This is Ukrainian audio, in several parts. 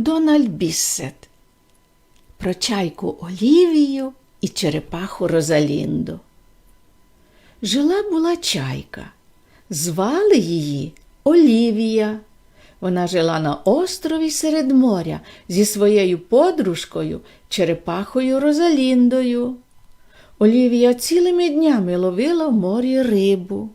Дональд Біссет. Про чайку Олівію і черепаху Розалінду. Жила була чайка. Звали її Олівія. Вона жила на острові серед моря зі своєю подружкою, черепахою Розаліндою. Олівія цілими днями ловила в морі рибу,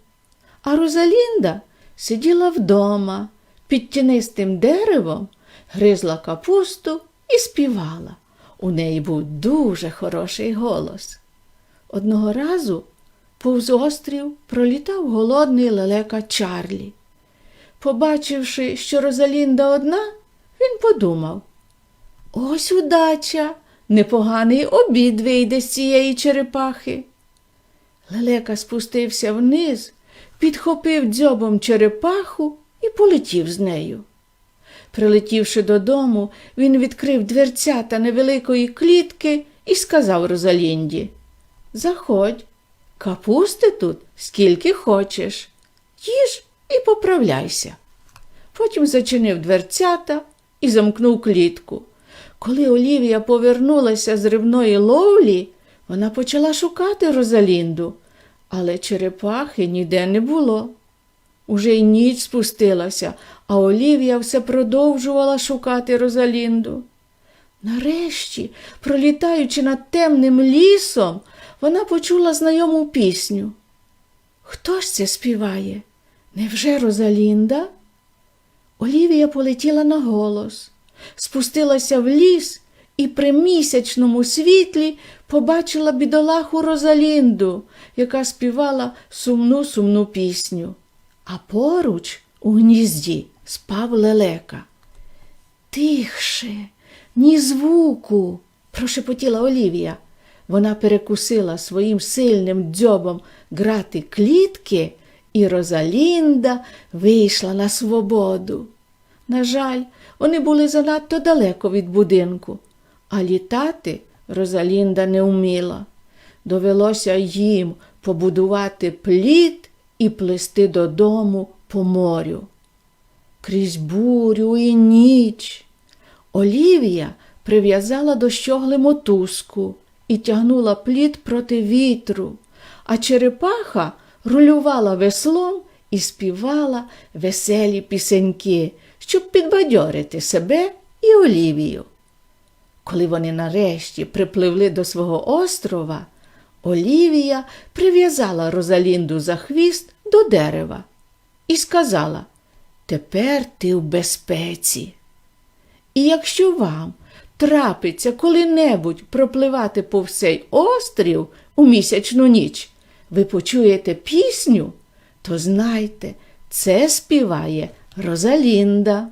а Розалінда сиділа вдома під тінистим деревом, гризла капусту і співала. У неї був дуже хороший голос. Одного разу повз острів пролітав голодний лелека Чарлі. Побачивши, що Розалінда одна, він подумав ось удача, непоганий обід вийде з цієї черепахи. Лелека спустився вниз, підхопив дзьобом черепаху і полетів з нею. Прилетівши додому, він відкрив дверцята невеликої клітки і сказав Розалінді Заходь, капусти тут скільки хочеш, їж і поправляйся. Потім зачинив дверцята і замкнув клітку. Коли Олівія повернулася з рибної ловлі, вона почала шукати Розалінду, але черепахи ніде не було. Уже й ніч спустилася, а Олівія все продовжувала шукати Розалінду. Нарешті, пролітаючи над темним лісом, вона почула знайому пісню. Хто ж це співає? Невже Розалінда? Олівія полетіла на голос, спустилася в ліс і при місячному світлі побачила бідолаху Розалінду, яка співала сумну сумну пісню. А поруч у гнізді спав лелека. Тихше, ні звуку, прошепотіла Олівія. Вона перекусила своїм сильним дзьобом грати клітки, і Розалінда вийшла на свободу. На жаль, вони були занадто далеко від будинку, а літати Розалінда не вміла. Довелося їм побудувати плід і плисти додому по морю. Крізь бурю і ніч. Олівія прив'язала до щогли мотузку і тягнула плід проти вітру, а черепаха рулювала веслом і співала веселі пісеньки, щоб підбадьорити себе і Олівію. Коли вони нарешті припливли до свого острова, Олівія прив'язала Розалінду за хвіст до дерева і сказала Тепер ти в безпеці. І якщо вам трапиться коли-небудь пропливати по всей острів у місячну ніч, ви почуєте пісню, то знайте, це співає Розалінда.